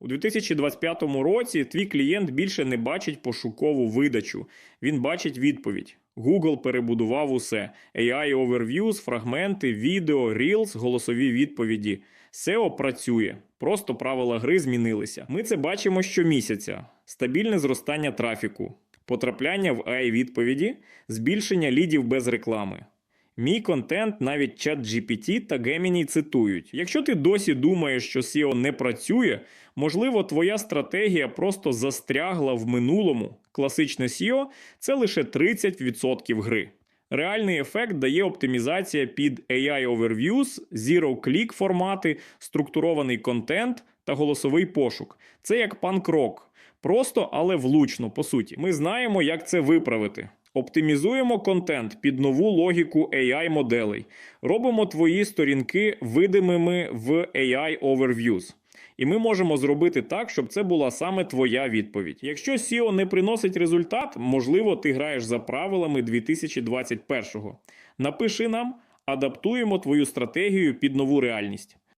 У 2025 році твій клієнт більше не бачить пошукову видачу, він бачить відповідь. Google перебудував усе: AI Overviews, фрагменти, відео, Reels, голосові відповіді. SEO працює, просто правила гри змінилися. Ми це бачимо щомісяця: стабільне зростання трафіку, потрапляння в AI відповіді, збільшення лідів без реклами. Мій контент навіть чат GPT та Gemini цитують. Якщо ти досі думаєш, що SEO не працює, можливо, твоя стратегія просто застрягла в минулому. Класичне SEO – це лише 30% гри. Реальний ефект дає оптимізація під AI Overviews, Zero-Click формати, структурований контент та голосовий пошук. Це як панк-рок. Просто, але влучно, по суті. Ми знаємо, як це виправити. Оптимізуємо контент під нову логіку AI моделей. Робимо твої сторінки видимими в AI Overviews. І ми можемо зробити так, щоб це була саме твоя відповідь. Якщо SEO не приносить результат, можливо, ти граєш за правилами 2021-го. Напиши нам, адаптуємо твою стратегію під нову реальність.